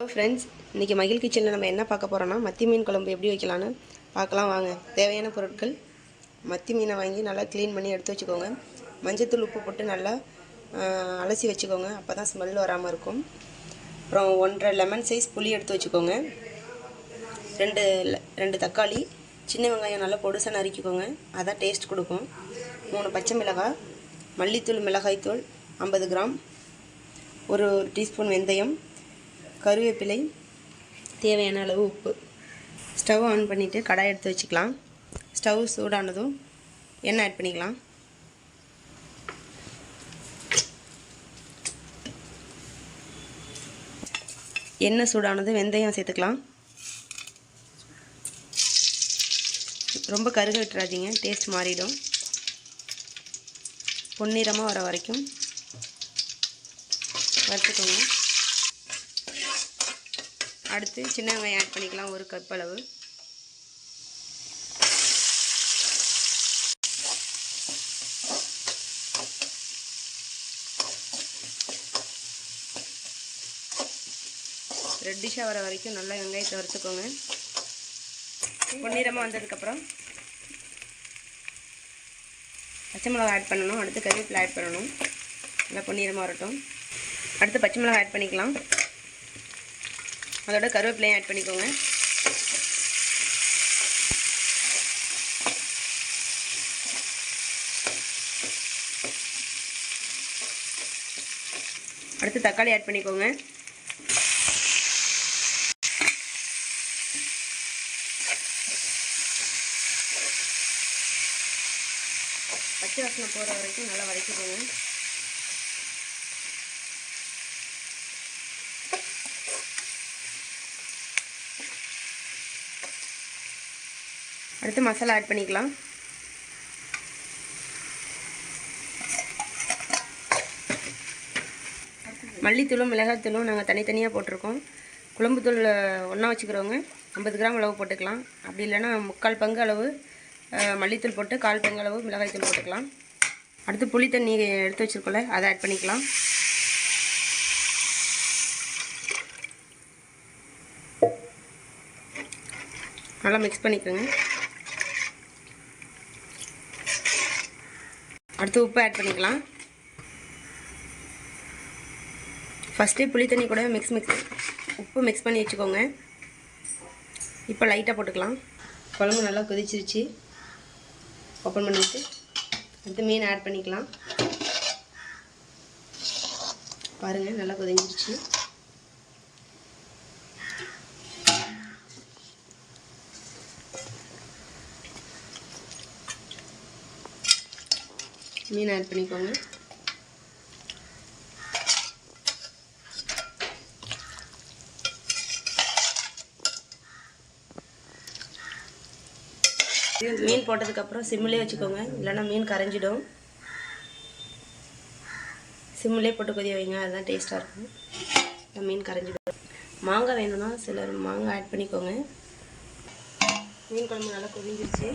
Hello friends இன்றைக்கி மகிழ் கிச்சனில் நம்ம என்ன பார்க்க போகிறோன்னா மத்தி மீன் குழம்பு எப்படி வைக்கலான்னு பார்க்கலாம் வாங்க. தேவையான பொருட்கள் மத்தி மீனை வாங்கி நல்லா க்ளீன் பண்ணி எடுத்து வச்சுக்கோங்க. மஞ்சத்தூள் உப்பு போட்டு நல்லா அலசி வச்சுக்கோங்க. அப்போ தான் ஸ்மெல் வராமல் இருக்கும். அப்புறம் ஒன்றரை லெமன் சைஸ் புளி எடுத்து வச்சுக்கோங்க. ரெண்டு ரெண்டு தக்காளி சின்ன வெங்காயம் நல்லா பொடுசாக நறுக்கிக்கோங்க. அதான் டேஸ்ட் கொடுக்கும். மூணு பச்சை மிளகாய் மல்லித்தூள் மிளகாய்த்தூள் ஐம்பது கிராம் ஒரு டீஸ்பூன் வெந்தயம் கருவேப்பிலை தேவையான அளவு உப்பு. ஸ்டவ் ஆன் பண்ணிவிட்டு கடாய் எடுத்து வச்சுக்கலாம். ஸ்டவ் சூடானதும் எண்ணெய் ஆட் பண்ணிக்கலாம். எண்ணெய் சூடானதும் வெந்தயம் சேர்த்துக்கலாம். ரொம்ப கருக விட்டுறாதீங்க டேஸ்ட் மாறிடும். பொன்னிறமாக வர வரைக்கும் வறுத்துக்கோங்க. அடுத்து சின்ன வெங்காயம் ஆட் பண்ணிக்கலாம் ஒரு கப் அளவு. ரெட்டிஷாக வர வரைக்கும் நல்லா வெங்காயத்தை வறுத்துக்கோங்க. பொன்னிறமாக வந்ததுக்கப்புறம் பச்சை மிளகா ஆட் பண்ணணும். அடுத்து கருவேப்பிலை ஆட் பண்ணணும். நல்லா பொன்னிறமாக வரட்டும். அடுத்து பச்சை மிளகா ஆட் பண்ணிக்கலாம். அதோட கருவேப்பிலையும் ஆட் பண்ணிக்கோங்க. அடுத்து தக்காளி ஆட் பண்ணிக்கோங்க. பச்சை வாசனை போகிற வரைக்கும் நல்லா வதக்கிக்கோங்க. அடுத்து மசாலா ஆட் பண்ணிக்கலாம். மல்லித்தூளும் மிளகாத்தூளும் நாங்கள் தனித்தனியாக போட்டிருக்கோம். குழம்புத்தூள் ஒன்றா வச்சுக்கிறவங்க ஐம்பது கிராம் அளவு போட்டுக்கலாம். அப்படி இல்லைன்னா முக்கால் பங்கு அளவு மல்லித்தூள் போட்டு கால் பங்கு அளவு மிளகாய்த்தூள் போட்டுக்கலாம். அடுத்து புளி தண்ணி எடுத்து வச்சுருக்கோம்ல அதை ஆட் பண்ணிக்கலாம். நல்லா மிக்ஸ் பண்ணிக்கோங்க. அடுத்து உப்பு ஆட் பண்ணிக்கலாம். ஃபஸ்ட்டே புளி தண்ணி கூட மிக்ஸ் மிக்ஸ் உப்பு மிக்ஸ் பண்ணி வச்சுக்கோங்க. இப்போ லைட்டாக போட்டுக்கலாம். குழம்பு நல்லா கொதிச்சிருச்சு. ஓப்பன் பண்ணிவிட்டு அடுத்து மீன் ஆட் பண்ணிக்கலாம். பாருங்கள் நல்லா கொதிஞ்சிருச்சு. மீன் ஆட் பண்ணிக்கோங்க. மீன் போட்டதுக்கப்புறம் சிம்மிலே வச்சுக்கோங்க. இல்லைன்னா மீன் கரைஞ்சிடும். சிம்மிலே போட்டு கொதிய வைங்க. அதுதான் டேஸ்ட்டாக இருக்கும். மீன் கரைஞ்சிடும். மாங்காய் வேணும்னா சிலர் மாங்காய் ஆட் பண்ணிக்கோங்க. மீன் குழம்பு நல்லா கொதிஞ்சிருச்சு.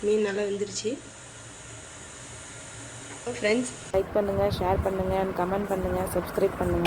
மீன் நல்லா வெந்துருச்சு ஃப்ரெண்ட்ஸ் லைக் பண்ணுங்கள் ஷேர் பண்ணுங்கள் கமெண்ட் பண்ணுங்கள் சப்ஸ்கிரைப் பண்ணுங்கள்